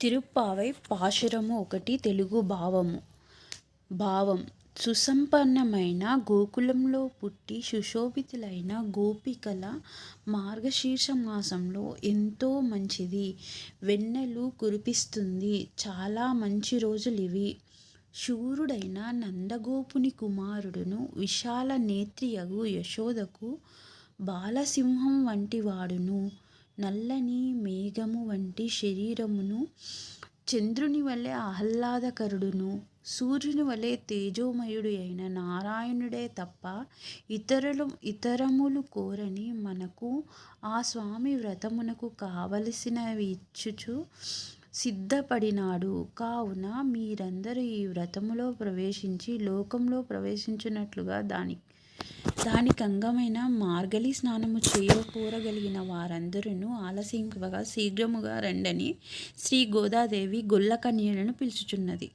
తిరుప్పావై పాశురము ఒకటి తెలుగు భావము. భావం. సుసంపన్నమైన గోకులంలో పుట్టి సుశోభితులైన గోపికల మార్గశీర్ష మాసంలో ఎంతో మంచిది. వెన్నెలు కురిపిస్తుంది. చాలా మంచి రోజులివి శూరుడైన నందగోపుని కుమారుడును విశాల నేత్రియగు యశోదకు బాలసింహం వంటి వాడును. నల్లని మేఘము వంటి శరీరమును చంద్రుని వలె ఆహ్లాదకరుడును సూర్యుని వలె తేజోమయుడు అయిన నారాయణుడే తప్ప ఇతరులు ఇతరములు కోరని మనకు ఆ స్వామి వ్రతమునకు కావలసినవి ఇచ్చుచు సిద్ధపడినాడు. కావున మీరందరూ ఈ వ్రతములో ప్రవేశించి లోకంలో ప్రవేశించినట్లుగా దాని దానికంగమైన మార్గలి స్నానము చేయకూరగలిగిన వారందరూ ఆలస్యంగా శీఘ్రముగా రండని శ్రీ గోదాదేవి గొల్లకన్యలను పిలుచుచున్నది.